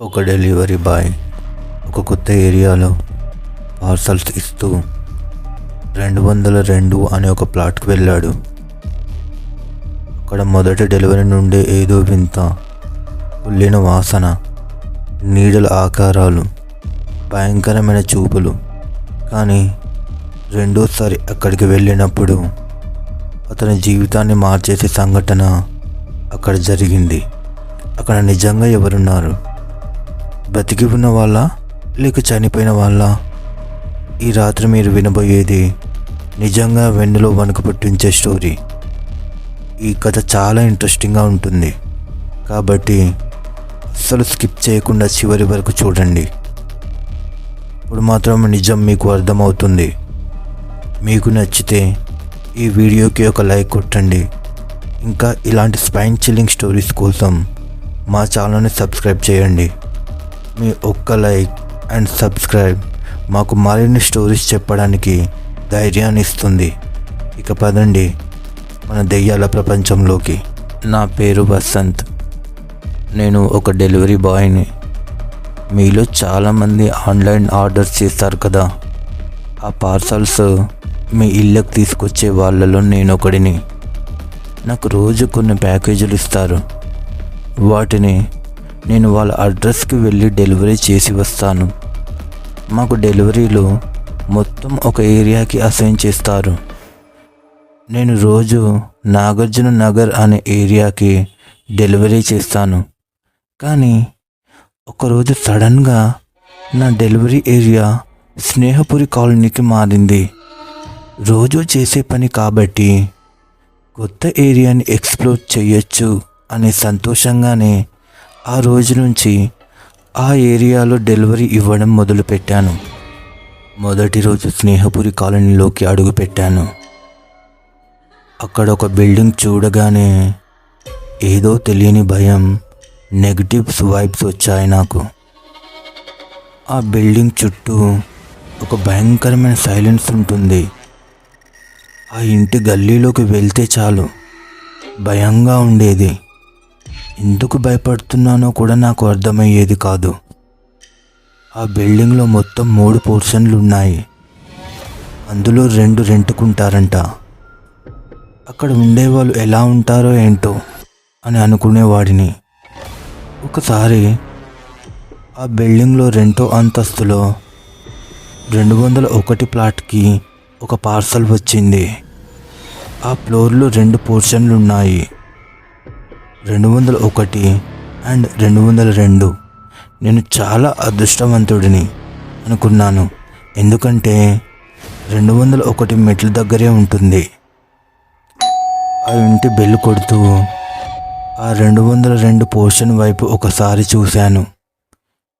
ఒక delivery boy ఒక కొత్త ఏరియాలో పార్సల్స్ ఇస్తూ రెండు వందల రెండు అనే ఒక ప్లాట్కి వెళ్ళాడు. అక్కడ మొదటి డెలివరీ నుండే ఏదో వింత ఉల్లిన వాసన నీడల ఆకారాలు భయంకరమైన చూపులు. కానీ రెండోసారి అక్కడికి వెళ్ళినప్పుడు అతని జీవితాన్ని మార్చేసే సంఘటన అక్కడ జరిగింది. అక్కడ నిజంగా ఎవరున్నారు? బ్రతికి ఉన్న వాళ్ళ? లేక చనిపోయిన వాళ్ళ? ఈ రాత్రి మీరు వినబోయేది నిజంగా వెన్నులో వణుకు పుట్టించే స్టోరీ. ఈ కథ చాలా ఇంట్రెస్టింగ్గా ఉంటుంది. కాబట్టి అస్సలు స్కిప్ చేయకుండా చివరి వరకు చూడండి. ఇప్పుడు మాత్రం నిజం మీకు అర్థమవుతుంది. మీకు నచ్చితే ఈ వీడియోకి ఒక లైక్ కొట్టండి. ఇంకా ఇలాంటి స్పైన్ చిల్లింగ్ స్టోరీస్ కోసం మా ఛానల్ని సబ్స్క్రైబ్ చేయండి. మీ ఒక్క లైక్ అండ్ సబ్స్క్రైబ్ మాకు మరిన్ని స్టోరీస్ చెప్పడానికి ధైర్యాన్ని ఇస్తుంది. ఇక పదండి మన దెయ్యాల ప్రపంచంలోకి. నా పేరు వసంత్. నేను ఒక డెలివరీ బాయ్ని మీలో చాలామంది ఆన్లైన్ ఆర్డర్ చేస్తారు కదా. ఆ పార్సల్స్ మీ ఇళ్ళకి తీసుకొచ్చే వాళ్ళలో నేను ఒకడిని. నాకు రోజు కొన్ని ప్యాకేజీలు ఇస్తారు. వాటిని నేను వాళ్ళ అడ్రస్కి వెళ్ళి డెలివరీ చేసి వస్తాను. మాకు డెలివరీలో మొత్తం ఒక ఏరియాకి అసైన్ చేస్తారు. నేను రోజు నాగార్జున నగర్ అనే ఏరియాకి డెలివరీ చేస్తాను. కానీ ఒకరోజు సడన్గా నా డెలివరీ ఏరియా స్నేహపురి కాలనీకి మారింది. రోజు చేసే పని కాబట్టి కొత్త ఏరియాని ఎక్స్ప్లోర్ చేయొచ్చు అనే సంతోషంగానే ఆ రోజు నుంచి ఆ ఏరియాలో డెలివరీ ఇవ్వడం మొదలుపెట్టాను. మొదటి రోజు స్నేహపురి కాలనీలోకి అడుగుపెట్టాను అక్కడ ఒక బిల్డింగ్ చూడగానే ఏదో తెలియని భయం నెగిటివ్స్ వైబ్స్ వచ్చాయి నాకు. ఆ బిల్డింగ్ చుట్టూ ఒక భయంకరమైన సైలెన్స్ ఉంటుంది. ఆ ఇంటి గల్లీలోకి వెళ్తే చాలు. భయంగా ఉండేది. ఎందుకు భయపడుతున్నానో కూడా నాకు అర్థమయ్యేది కాదు. ఆ బిల్డింగ్లో మొత్తం మూడు పోర్షన్లు ఉన్నాయి అందులో రెండు రెంటుకుంటారంట. అక్కడ ఉండేవాళ్ళు ఎలా ఉంటారో ఏంటో అని అనుకునేవాడిని. ఒకసారి ఆ బిల్డింగ్లో రెండో అంతస్తులో రెండు వందల ఒకటి ప్లాట్కి ఒక పార్సల్ వచ్చింది. ఆ ఫ్లోర్లో రెండు పోర్షన్లు ఉన్నాయి. రెండు వందల ఒకటి అండ్ రెండు వందల రెండు. నేను చాలా అదృష్టవంతుడిని అనుకున్నాను. ఎందుకంటే రెండు వందల ఒకటి మెట్ల దగ్గరే ఉంటుంది. ఆ ఇంటి బెల్లు కొడుతూ ఆ రెండు వందల రెండు పోర్షన్ వైపు ఒకసారి చూశాను.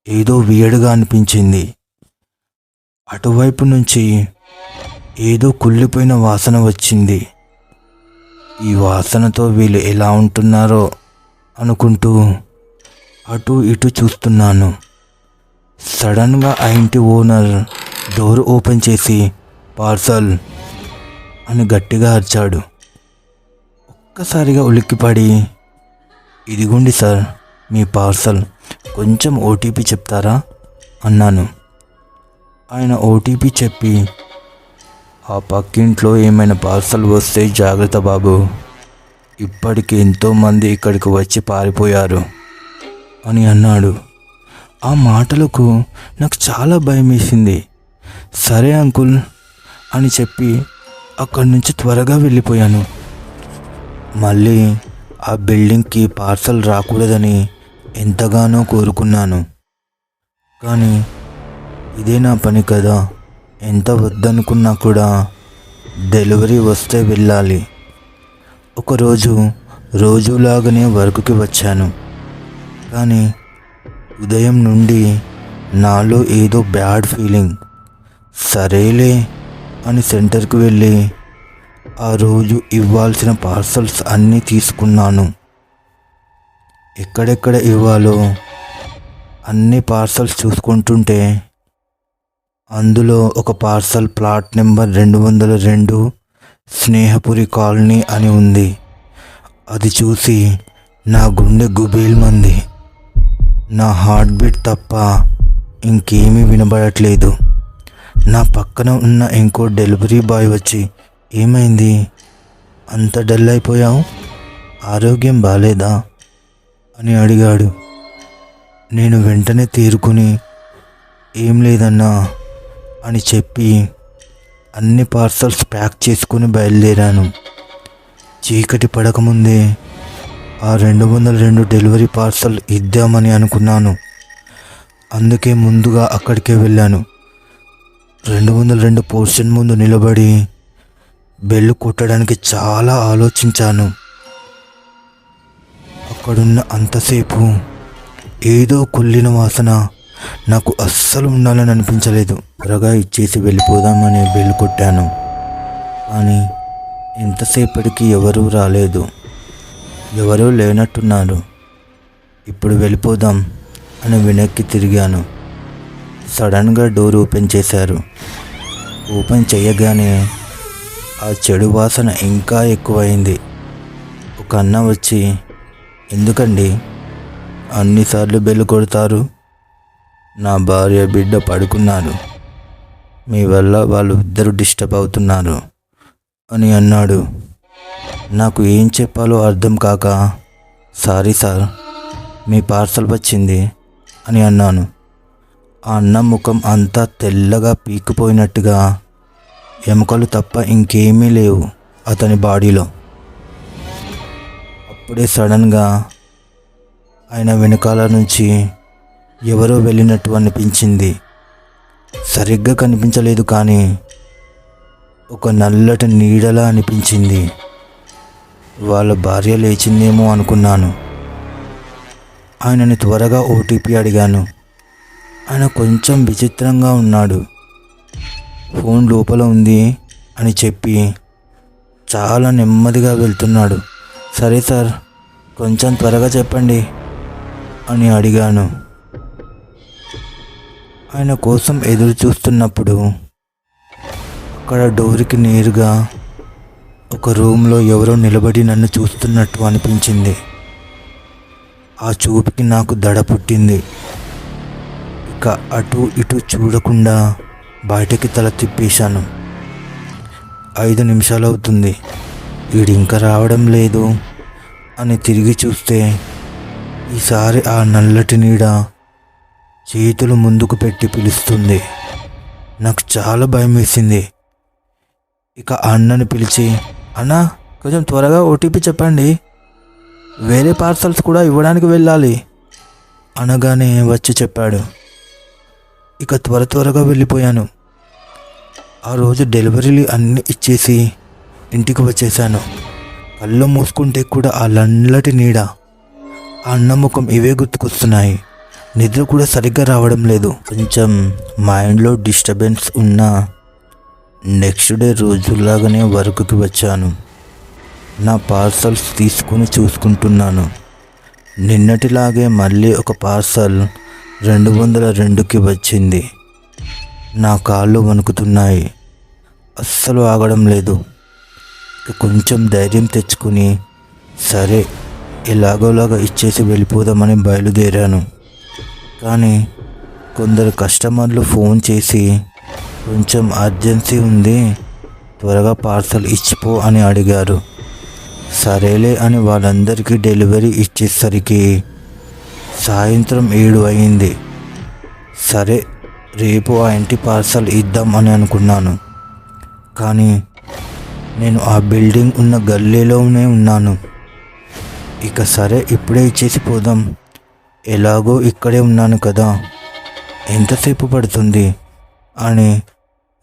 ఏదో వియడుగా అనిపించింది. అటువైపు నుంచి ఏదో కుళ్ళిపోయిన వాసన వచ్చింది. ఈ వాసనతో వీళ్ళు ఎలా ఉంటున్నారో అనుకుంటూ అటు ఇటు చూస్తున్నాను. సడన్గా ఆ ఇంటి ఓనర్ డోర్ ఓపెన్ చేసి పార్సల్ అని గట్టిగా అరిచాడు. ఒక్కసారిగా ఉలిక్కిపడి ఇదిగోండి సార్ మీ పార్సల్. కొంచెం ఓటీపీ చెప్తారా? అన్నాను. ఆయన ఓటీపీ చెప్పి ఆ పక్కింట్లో ఏమైనా పార్సల్ వస్తే జాగ్రత్త బాబు. ఇప్పటికి ఎంతోమంది ఇక్కడికి వచ్చి పారిపోయారు అని అన్నాడు. ఆ మాటలకు నాకు చాలా భయం వేసింది. సరే అంకుల్ అని చెప్పి అక్కడి నుంచి త్వరగా వెళ్ళిపోయాను. మళ్ళీ ఆ బిల్డింగ్కి పార్సల్ రాకూడదని ఎంతగానో కోరుకున్నాను. కానీ ఇదే నా పని కదా. ఎంత వద్దనుకున్నా కూడా డెలివరీ వస్తే వెళ్ళాలి. ఒకరోజు రోజులాగానే వర్క్కి వచ్చాను. కానీ ఉదయం నుండి నాలో ఏదో బ్యాడ్ ఫీలింగ్. సరేలే అని సెంటర్కి వెళ్ళి ఆ రోజు ఇవ్వాల్సిన పార్సల్స్ అన్నీ తీసుకున్నాను. ఎక్కడెక్కడ ఇవ్వాలో అన్ని పార్సల్స్ చూసుకుంటుంటే అందులో ఒక పార్సల్ ప్లాట్ నెంబర్ రెండు వందల రెండు స్నేహపురి కాలనీ అని ఉంది. అది చూసి నా గుండె గుబేల్మంది. నా హార్ట్ బీట్ తప్ప ఇంకేమీ వినబడట్లేదు. నా పక్కన ఉన్న ఇంకో డెలివరీ బాయ్ వచ్చి ఏమైంది? అంత డల్ అయిపోయావు? ఆరోగ్యం బాలేదా? అని అడిగాడు. నేను వెంటనే తీరుకుని ఏం లేదన్నా అని చెప్పి అన్ని పార్సల్స్ ప్యాక్ చేసుకుని బయలుదేరాను. చీకటి పడకముందే ఆ రెండు వందల రెండు డెలివరీ పార్సల్ ఇద్దామని అనుకున్నాను. అందుకే ముందుగా అక్కడికే వెళ్ళాను. రెండు వందల రెండు పోర్షన్ ముందు నిలబడి బెల్లు కొట్టడానికి చాలా ఆలోచించాను. అక్కడున్న అంతసేపు ఏదో కుళ్ళిన వాసన నాకు అస్సలు ఉండాలని అనిపించలేదు. త్వరగా ఇచ్చేసి వెళ్ళిపోదామని బెల్ కొట్టాను. కానీ ఎంతసేపటికి ఎవరూ రాలేదు. ఎవరూ లేనట్టున్నారు. ఇప్పుడు వెళ్ళిపోదాం అని వెనక్కి తిరిగాను. సడన్గా డోర్ ఓపెన్ చేశారు. ఓపెన్ చేయగానే ఆ చెడు వాసన ఇంకా ఎక్కువైంది. ఒక అన్న వచ్చి ఎందుకండి? అన్నిసార్లు బెల్లు కొడతారు? నా భార్య బిడ్డ పడుకున్నారు మీ వల్ల వాళ్ళు ఇద్దరు డిస్టర్బ్ అవుతున్నారు అని అన్నాడు. నాకు ఏం చెప్పాలో అర్థం కాక సారీ సార్ మీ పార్సల్ వచ్చింది అని అన్నాను. ఆ అన్న ముఖం అంతా తెల్లగా పీకిపోయినట్టుగా ఎముకలు తప్ప ఇంకేమీ లేవు అతని బాడీలో. అప్పుడే సడన్గా ఆయన వెనకాల నుంచి ఎవరో వెళ్ళినట్టు అనిపించింది. సరిగ్గా కనిపించలేదు కానీ ఒక నల్లటి నీడలా అనిపించింది. వాళ్ళ భార్య లేచిందేమో అనుకున్నాను. ఆయనని త్వరగా ఓటీపీ అడిగాను. ఆయన కొంచెం విచిత్రంగా ఉన్నాడు. ఫోన్ లోపల ఉంది అని చెప్పి చాలా నెమ్మదిగా వెళ్తున్నాడు. సరే సార్ కొంచెం త్వరగా చెప్పండి అని అడిగాను. ఆయన కోసం ఎదురు చూస్తున్నప్పుడు అక్కడ డోర్కి నేరుగా ఒక రూమ్లో ఎవరో నిలబడి నన్ను చూస్తున్నట్టు అనిపించింది. ఆ చూపుకి నాకు దడ పుట్టింది. ఇక అటు ఇటు చూడకుండా బయటకి తల తిప్పేశాను. ఐదు నిమిషాలు అవుతుంది. వీడు ఇంకా రావడం లేదు అని తిరిగి చూస్తే ఈసారి ఆ నల్లటి నీడ చేతులు ముందుకు పెట్టి పిలుస్తుంది. నాకు చాలా భయం వేసింది. ఇక అన్నని పిలిచి అన్నా కొంచెం త్వరగా ఓటీపీ చెప్పండి. వేరే పార్సల్స్ కూడా ఇవ్వడానికి వెళ్ళాలి. అనగానే వచ్చి చెప్పాడు. ఇక త్వర త్వరగా వెళ్ళిపోయాను. ఆ రోజు డెలివరీలు అన్నీ ఇచ్చేసి ఇంటికి వచ్చేసాను కళ్ళు మూసుకుంటే కూడా ఆ నల్లటి నీడ ఆ అన్న ముఖం ఇవే గుర్తుకొస్తున్నాయి. నిద్ర కూడా సరిగ్గా రావడం లేదు. కొంచెం మైండ్లో డిస్టర్బెన్స్ ఉన్నా నెక్స్ట్ డే రోజులాగానే వర్క్కి వచ్చాను. నా పార్సల్స్ తీసుకుని చూసుకుంటున్నాను. నిన్నటిలాగే మళ్ళీ ఒక పార్సల్ రెండు వందల రెండుకి వచ్చింది. నా కాళ్ళు వణుకుతున్నాయి. అస్సలు ఆగడం లేదు. కొంచెం ధైర్యం తెచ్చుకుని సరే ఎలాగోలాగా ఇచ్చేసి వెళ్ళిపోదామని బయలుదేరాను. కానీ కొందరు కస్టమర్లు ఫోన్ చేసి కొంచెం అర్జెన్సీ ఉంది త్వరగా పార్సల్ ఇచ్చిపో అని అడిగారు. సరేలే అని వాళ్ళందరికీ డెలివరీ ఇచ్చేసరికి సాయంత్రం ఏడు అయింది. సరే రేపు ఆ ఇంటి పార్సల్ ఇద్దాం అని అనుకున్నాను. కానీ నేను ఆ బిల్డింగ్ ఉన్న గల్లీలోనే ఉన్నాను. ఇక సరే ఇప్పుడే ఇచ్చేసి పోదాం. ఎలాగో ఇక్కడే ఉన్నాను కదా. ఎంతసేపు పడుతుంది? అని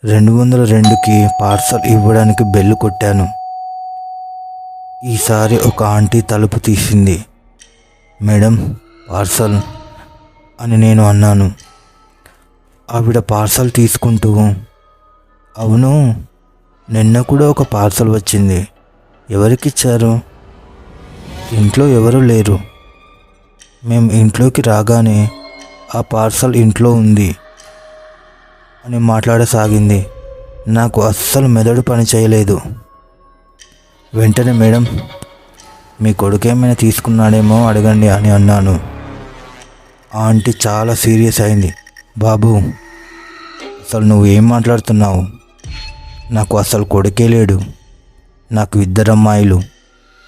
రెండు వందల రెండుకి పార్సల్ ఇవ్వడానికి బెల్లు కొట్టాను. ఈసారి ఒక ఆంటీ తలుపు తీసింది. మేడం పార్సల్ అని నేను అన్నాను. ఆవిడ పార్సల్ తీసుకుంటూ అవును నిన్న కూడా ఒక పార్సల్ వచ్చింది. ఎవరికి ఇచ్చారు ఇంట్లో ఎవరు లేరు. మేము ఇంట్లోకి రాగానే ఆ పార్సల్ ఇంట్లో ఉంది అని మాట్లాడసాగింది. నాకు అస్సలు మెదడు పని చేయలేదు. వెంటనే మేడం మీ కొడుకేమైనా తీసుకున్నాడేమో అడగండి అని అన్నాను. ఆంటీ చాలా సీరియస్ అయింది. బాబు అసలు నువ్వు ఏం మాట్లాడుతున్నావు? నాకు అసలు కొడుకే లేడు. నాకు ఇద్దరు అమ్మాయిలు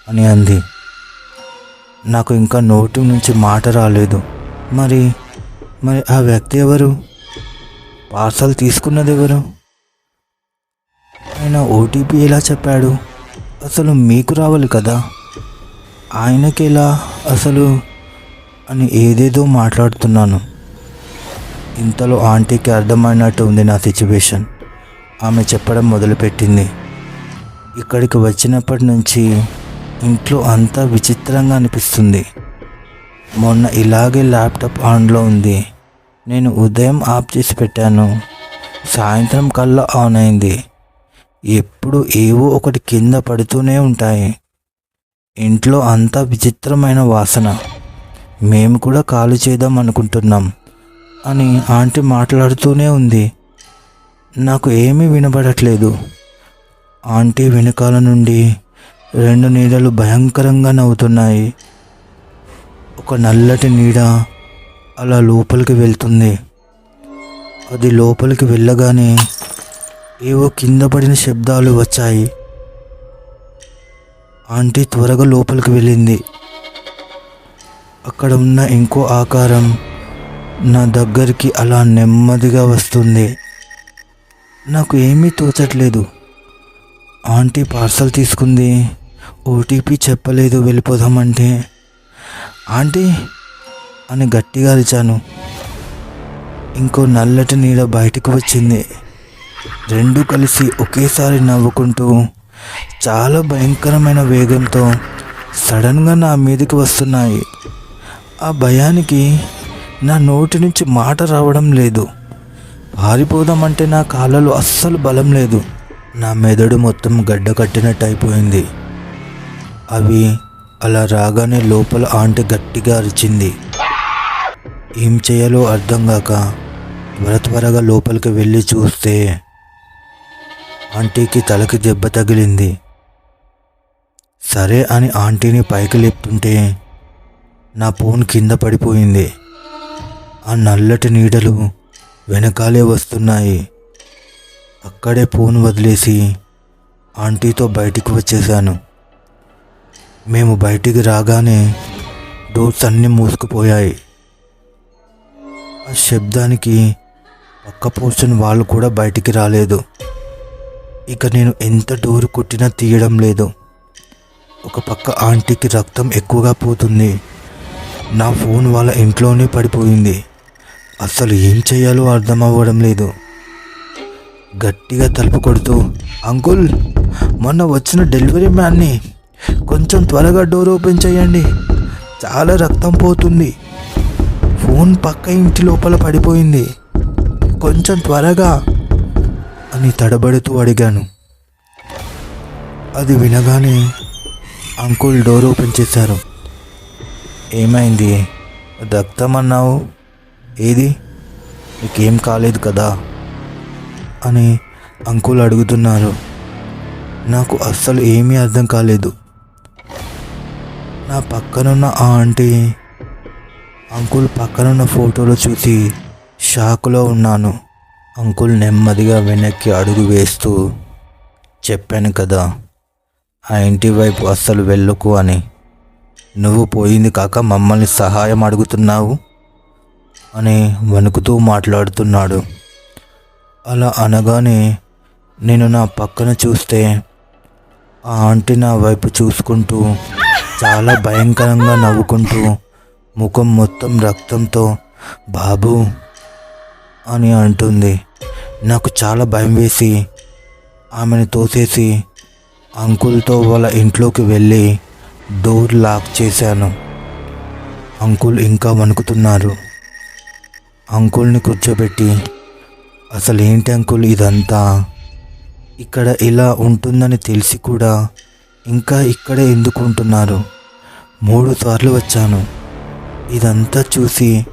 అని అంది. నాకు ఇంకా నోటి నుంచి మాట రాలేదు. మరి మరి ఆ వ్యక్తి ఎవరు? పార్సల్ తీసుకున్నది ఎవరు? ఆయన ఓటీపీ ఎలా చెప్పాడు? అసలు మీకు రావాలి కదా? ఆయనకి ఎలా అసలు అని ఏదేదో మాట్లాడుతున్నాను. ఇంతలో ఆంటీకి అర్థమైనట్టు ఉంది నా సిచ్యువేషన్. ఆమె చెప్పడం మొదలుపెట్టింది. ఇక్కడికి వచ్చినప్పటి నుంచి ఇంట్లో అంతా విచిత్రంగా అనిపిస్తుంది. మొన్న ఇలాగే ల్యాప్టాప్ ఆన్లో ఉంది. నేను ఉదయం ఆఫ్ చేసి పెట్టాను. సాయంత్రం కల్లా ఆన్ అయింది. ఎప్పుడు ఏవో ఒకటి కింద పడుతూనే ఉంటాయి. ఇంట్లో అంతా విచిత్రమైన వాసన. మేము కూడా కాలు చేద్దాం అనుకుంటున్నాం అని ఆంటీ మాట్లాడుతూనే ఉంది. నాకు ఏమీ వినబడట్లేదు. ఆంటీ వెనకాల నుండి రెండు నీడలు భయంకరంగా నవ్వుతున్నాయి. ఒక నల్లటి నీడ అలా లోపలికి వెళ్తుంది. అది లోపలికి వెళ్ళగానే ఏవో కింద పడిన శబ్దాలు వచ్చాయి. ఆంటీ త్వరగా లోపలికి వెళ్ళింది. అక్కడ ఉన్న ఇంకో ఆకారం నా దగ్గరికి అలా నెమ్మదిగా వస్తుంది. నాకు ఏమీ తోచట్లేదు. ఆంటీ పార్సల్ తీసుకుంది. ఓటీపీ చెప్పలేదు వెళ్ళిపోదామంటే. ఆంటీ అని గట్టిగా అరిచాను. ఇంకో నల్లటి నీడ బయటకు వచ్చింది. రెండు కలిసి ఒకేసారి నవ్వుకుంటూ చాలా భయంకరమైన వేగంతో సడన్గా నా మీదకి వస్తున్నాయి. ఆ భయానికి నా నోటి నుంచి మాట రావడం లేదు. పారిపోదామంటే నా కాళ్ళలో అస్సలు బలం లేదు. నా మెదడు మొత్తం గడ్డ కట్టినట్టు అయిపోయింది అవి అలా రాగానే లోపల ఆంటీ గట్టిగా అరిచింది. ఏం చేయాలో అర్థం కాక త్వర త్వరగా లోపలికి వెళ్ళి చూస్తే ఆంటీకి తలకి దెబ్బ తగిలింది. సరే అని ఆంటీని పైకి లేపుతుంటే నా ఫోన్ కింద పడిపోయింది. ఆ నల్లటి నీడలు వెనకాలే వస్తున్నాయి. అక్కడే ఫోన్ వదిలేసి ఆంటీతో బయటికి వచ్చేసాను మేము బయటికి రాగానే డోర్స్ అన్నీ మూసుకుపోయాయి. ఆ శబ్దానికి పక్క పోర్షన్ వాళ్ళు కూడా బయటికి రాలేదు. ఇక నేను ఎంత డోరు కొట్టినా తీయడం లేదు. ఒక పక్క ఆంటీకి రక్తం ఎక్కువగా పోతుంది. నా ఫోన్ వాళ్ళ ఇంట్లోనే పడిపోయింది. అసలు ఏం చేయాలో అర్థం అవ్వడం లేదు. గట్టిగా తలుపు కొడుతూ అంకుల్ మొన్న వచ్చిన డెలివరీ మ్యాన్ని కొంచెం త్వరగా డోర్ ఓపెన్ చేయండి. చాలా రక్తం పోతుంది. ఫోన్ పక్క ఇంటి లోపల పడిపోయింది. కొంచెం త్వరగా అని తడబడుతూ అడిగాను. అది వినగానే అంకుల్ డోర్ ఓపెన్ చేశారు. ఏమైంది? రక్తం అన్నావు? ఏది? నీకేం కాలేదు కదా? అని అంకుల్ అడుగుతున్నారు. నాకు అస్సలు ఏమీ అర్థం కాలేదు. నా పక్కనున్న ఆ ఆంటీ అంకుల్ పక్కనున్న ఫోటోలు చూసి షాక్లో ఉన్నాను. అంకుల్ నెమ్మదిగా వెనక్కి అడుగు వేస్తూ చెప్పాను కదా ఆ ఇంటి వైపు అస్సలు వెళ్ళకు అని. నువ్వు పోయింది కాక మమ్మల్ని సహాయం అడుగుతున్నావు? అని వణుకుతూ మాట్లాడుతున్నాడు. అలా అనగానే నేను నా పక్కన చూస్తే ఆ ఆంటీ నా వైపు చూసుకుంటూ చాలా భయంకరంగా నవ్వుకుంటూ ముఖం మొత్తం రక్తంతో బాబు అని అంటుంది. నాకు చాలా భయం వేసి ఆమెను తోసేసి అంకుల్తో వాళ్ళ ఇంట్లోకి వెళ్ళి డోర్ లాక్ చేశాను. అంకుల్ ఇంకా వణుకుతున్నారు. అంకుల్ని కూర్చోబెట్టి అసలు ఏంటి అంకుల్ ఇదంతా? ఇక్కడ ఇలా ఉంటుందని తెలిసి కూడా ఇంకా ఇక్కడే ఎందుకు ఉంటున్నారు? మూడు సార్లు వచ్చాను. ఇదంతా చూసి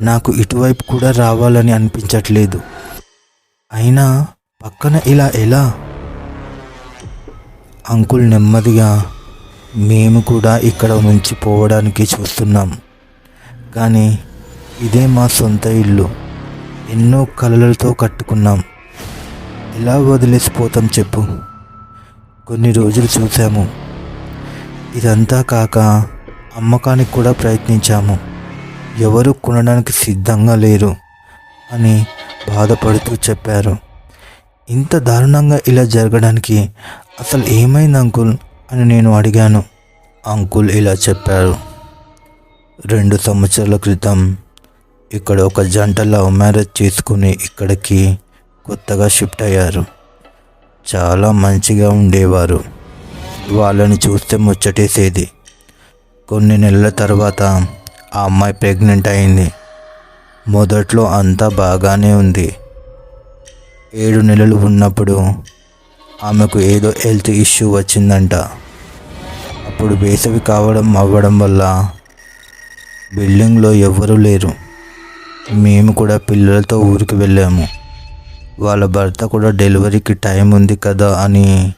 నాకు ఇటువైపు కూడా రావాలని అనిపించట్లేదు. అయినా పక్కన ఇలా ఎలా? అంకుల్ నెమ్మదిగా మేము కూడా ఇక్కడ నుంచి పోవడానికి చూస్తున్నాం. కానీ ఇదే మా సొంత ఇల్లు. ఎన్నో కలలతో కట్టుకున్నాం. ఎలా వదిలేసిపోతాం చెప్పు. కొన్ని రోజులు చూసాము ఇదంతా కాక అమ్మకానికి కూడా ప్రయత్నించాము. ఎవరు కొనడానికి సిద్ధంగా లేరు అని బాధపడుతూ చెప్పారు. ఇంత దారుణంగా ఇలా జరగడానికి అసలు ఏమైంది అంకుల్ అని నేను అడిగాను. అంకుల్ ఇలా చెప్పారు. రెండు సంవత్సరాల క్రితం ఇక్కడ ఒక జంట లవ్ మ్యారేజ్ చేసుకుని ఇక్కడికి కొత్తగా షిఫ్ట్ అయ్యారు. చాలా మంచిగా ఉండేవారు. వాళ్ళని చూస్తే ముచ్చటేసేది. కొన్ని నెలల తర్వాత ఆ అమ్మాయి ప్రెగ్నెంట్ అయింది. మొదట్లో అంతా బాగానే ఉంది. ఏడు నెలలు ఉన్నప్పుడు ఆమెకు ఏదో హెల్త్ ఇష్యూ వచ్చిందంట. అప్పుడు వేసవి కావడం అవ్వడం వల్ల బిల్డింగ్లో ఎవ్వరూ లేరు. మేము కూడా పిల్లలతో ఊరికి వెళ్ళాము. వాళ్ళ భర్త కూడా డెలివరీకి టైం ఉంది కదా అని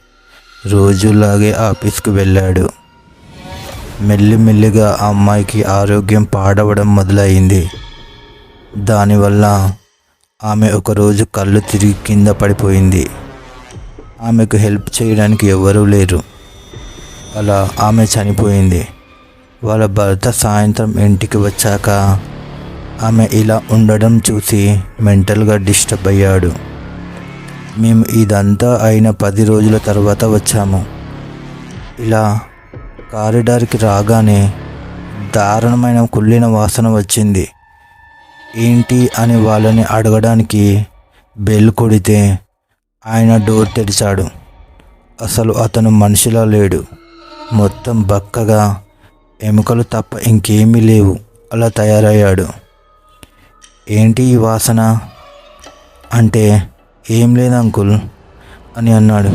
రోజులాగే ఆఫీస్కి వెళ్ళాడు. మెల్లిమెల్లిగా ఆ అమ్మాయికి ఆరోగ్యం పాడవడం మొదలైంది. దానివల్ల ఆమె ఒకరోజు కళ్ళు తిరిగి కింద పడిపోయింది. ఆమెకు హెల్ప్ చేయడానికి ఎవరూ లేరు. అలా ఆమె చనిపోయింది. వాళ్ళ భర్త సాయంత్రం ఇంటికి వచ్చాక ఆమె ఇలా ఉండడం చూసి మెంటల్గా డిస్టర్బ్ అయ్యాడు. మేము ఇదంతా అయిన పది రోజుల తర్వాత వచ్చాము. ఇలా కారిడార్కి రాగానే దారుణమైన కుళ్ళిన వాసన వచ్చింది. ఏంటి అని వాళ్ళని అడగడానికి బెల్ కొడితే ఆయన డోర్ తెరిచాడు. అసలు అతను మనిషిలా లేడు. మొత్తం బక్కగా ఎముకలు తప్ప ఇంకేమీ లేవు. అలా తయారయ్యాడు. ఏంటి ఈ వాసన? అంటే ఏం లేదు అంకుల్ అని అన్నాడు.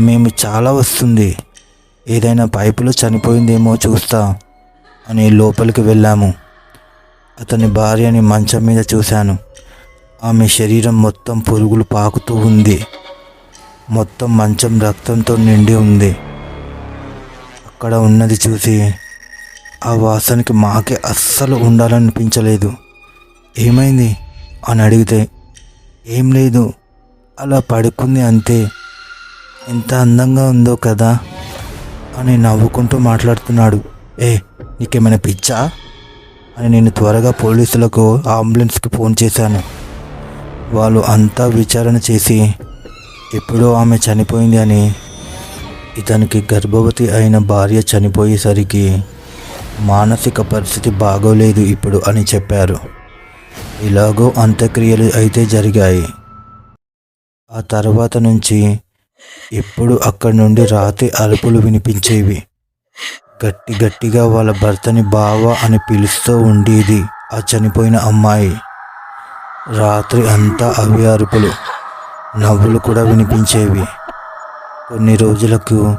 మేము చాలా వస్తుంది. ఏదైనా పైపులో చనిపోయిందేమో చూస్తా అని లోపలికి వెళ్ళాము. అతని భార్యని మంచం మీద చూశాను. ఆమె శరీరం మొత్తం పురుగులు పాకుతూ ఉంది. మొత్తం మంచం రక్తంతో నిండి ఉంది. అక్కడ ఉన్నది చూసి ఆ వాసనకి మాకే అస్సలు ఉండాలనిపించలేదు. ఏమైంది? అని అడిగితే ఏం లేదు అలా పడుకుంది అంతే. ఎంత అందంగా ఉందో కదా అని నవ్వుకుంటూ మాట్లాడుతున్నాడు. ఏ నీకేమైనా పిచ్చా? అని నేను త్వరగా పోలీసులకు అంబులెన్స్కి ఫోన్ చేశాను. వాళ్ళు అంతా విచారణ చేసి ఎప్పుడో ఆమె చనిపోయింది అని. ఇతనికి గర్భవతి అయిన భార్య చనిపోయేసరికి మానసిక పరిస్థితి బాగోలేదు ఇప్పుడు అని చెప్పారు. ఇలాగో అంత్యక్రియలు అయితే జరిగాయి. ఆ తర్వాత నుంచి ఎప్పుడు అక్కడి నుండి రాత్రి అరుపులు వినిపించేవి. గట్టి గట్టిగా వాళ్ళ భర్తని బావ అని పిలుస్తూ ఉండేది ఆ చనిపోయిన అమ్మాయి. రాత్రి అంతా అవి అరుపులు నవ్వులు కూడా వినిపించేవి. కొన్ని రోజులకు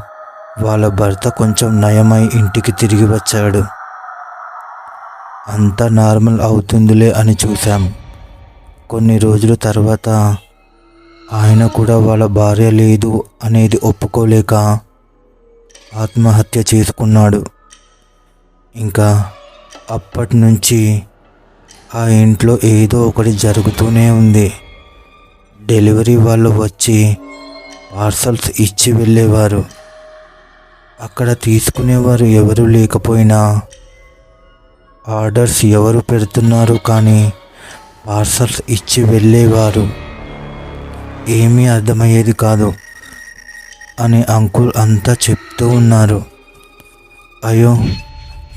వాళ్ళ భర్త కొంచెం నయమై ఇంటికి తిరిగి వచ్చాడు. అంతా నార్మల్ అవుతుందిలే అని చూశాం. కొన్ని రోజుల తర్వాత ఆయన కూడా వాళ్ళ భార్య లేదు అనేది ఒప్పుకోలేక ఆత్మహత్య చేసుకున్నాడు. ఇంకా అప్పటి నుంచి ఆ ఇంట్లో ఏదో ఒకటి జరుగుతూనే ఉంది. డెలివరీ వాళ్ళు వచ్చి పార్సల్స్ ఇచ్చి వెళ్ళేవారు. అక్కడ తీసుకునేవారు ఎవరు లేకపోయినా ఆర్డర్స్ ఎవరు పెడుతున్నారు కానీ పార్సల్స్ ఇచ్చి వెళ్ళేవారు. ఏమీ అర్థమయ్యేది కాదు అని అంకుల్ అంతా చెప్తూ ఉన్నారు. అయ్యో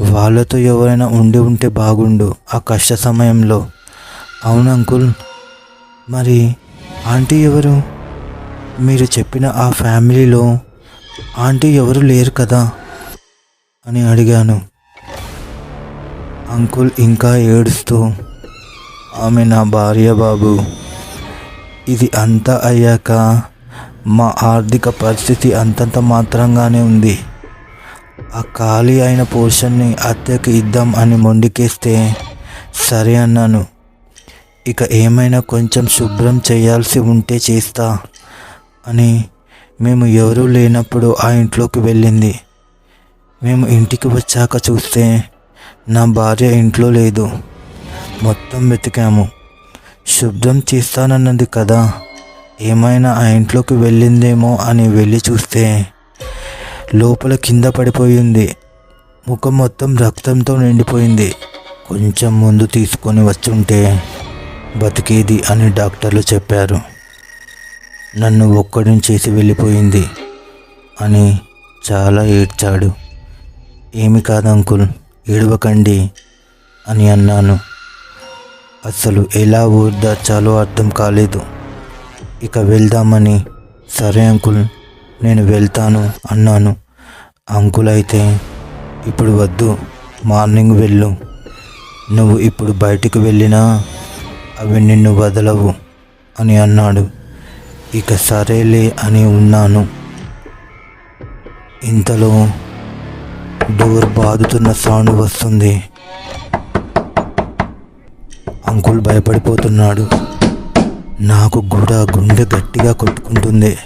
వాళ్ళతో ఎవరైనా ఉండి ఉంటే బాగుండు ఆ కష్ట సమయంలో. అవును అంకుల్. మరి ఆంటీ ఎవరు? మీరు చెప్పిన ఆ ఫ్యామిలీలో ఆంటీ ఎవరు లేరు కదా అని అడిగాను. అంకుల్ ఇంకా ఏడుస్తూ ఆమె నా భార్య బాబు. ఇది అంతా అయ్యాక మా ఆర్థిక పరిస్థితి అంతంత మాత్రంగానే ఉంది. ఆ ఖాళీ అయిన పోర్షన్ని అద్దెకి ఇద్దాం అని మొండికేస్తే సరే అన్నాను. ఇక ఏమైనా కొంచెం శుభ్రం చేయాల్సి ఉంటే చేస్తా అని మేము ఎవరూ లేనప్పుడు ఆ ఇంట్లోకి వెళ్ళింది. మేము ఇంటికి వచ్చాక చూస్తే నా భార్య ఇంట్లో లేదు. మొత్తం వెతికాము. శుభ్రం చేస్తానన్నది కదా. ఏమైనా ఆ ఇంట్లోకి వెళ్ళిందేమో అని వెళ్ళి చూస్తే లోపల కింద పడిపోయింది. ముఖం మొత్తం రక్తంతో నిండిపోయింది. కొంచెం ముందు తీసుకొని వచ్చుంటే బతికేది అని డాక్టర్లు చెప్పారు. నన్ను ఒక్కడిని చేసి వెళ్ళిపోయింది అని చాలా ఏడ్చాడు. ఏమి కాదు అంకుల్. ఏడవకండి అని అన్నాను. అసలు ఎలా ఊర్దార్చాలో అర్థం కాలేదు. ఇక వెళ్దామని సరే అంకుల్ నేను వెళ్తాను అన్నాను. అంకుల్ అయితే ఇప్పుడు వద్దు మార్నింగ్ వెళ్ళు. నువ్వు ఇప్పుడు బయటికి వెళ్ళినా అవి నిన్ను వదలవు అని అన్నాడు. ఇక సరేలే అని ఉన్నాను. ఇంతలో డోర్ బాదుతున్న సౌండ్ వస్తుంది. అంకుల్ భయపడిపోతున్నాడు. నాకు కూడా గుండె గట్టిగా కొట్టుకుంటుంది.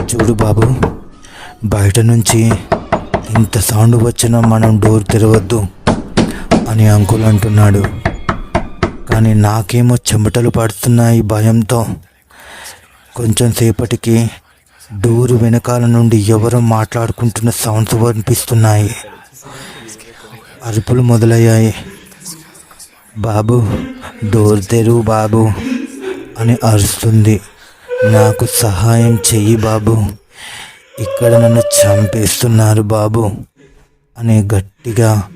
చూడు బాబు బయట నుంచి ఇంత సౌండ్ వచ్చినా మనం డోర్ తెరవద్దు అని అంకుల్ అంటున్నాడు. కానీ నాకేమో చెమటలు పడుతున్నాయి భయంతో. కొంచెం సేపటికి డోరు వెనకాల నుండి ఎవరో మాట్లాడుకుంటున్న సౌండ్స్ వినిపిస్తున్నాయి. అరుపులు మొదలయ్యాయి. బాబు డోర్ తెరువు బాబు అని అరుస్తుంది. నాకు సహాయం చెయ్యి బాబు. ఇక్కడ నన్ను చంపేస్తున్నారు బాబు అని గట్టిగా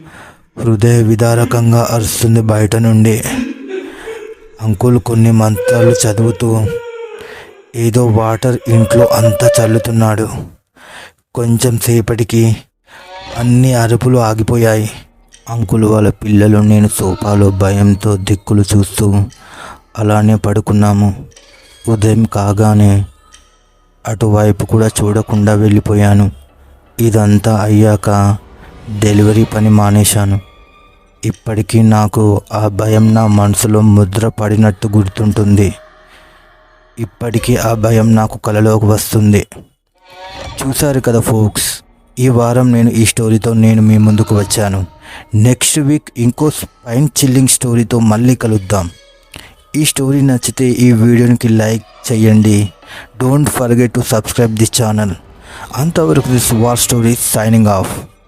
హృదయ విదారకంగా అరుస్తుంది బయట నుండి. అంకుల్ కొన్ని మంత్రాలు చదువుతూ ఏదో వాటర్ ఇంట్లో అంతా చల్లుతున్నాడు. కొంచెం సేపటికి అన్ని అరుపులు ఆగిపోయాయి. అంకుల్ వాళ్ళ పిల్లలు నేను సోఫాలో భయంతో దిక్కులు చూస్తూ అలానే పడుకున్నాము. ఉదయం కాగానే అటువైపు కూడా చూడకుండా వెళ్ళిపోయాను. ఇదంతా అయ్యాక డెలివరీ పని మానేశాను. ఇప్పటికీ నాకు ఆ భయం నా మనసులో ముద్ర పడినట్టు గుర్తుంటుంది. ఇప్పటికీ ఆ భయం నాకు కలలోకి వస్తుంది. చూశారు కదా ఫోక్స్ ఈ వారం నేను ఈ స్టోరీతో నేను మీ ముందుకు వచ్చాను. నెక్స్ట్ వీక్ ఇంకో స్పైన్ చిల్లింగ్ స్టోరీతో మళ్ళీ కలుద్దాం. ఈ స్టోరీ నచ్చితే ఈ వీడియోకి లైక్ చేయండి. Don't forget to subscribe this channel అంతవరకు this war story signing off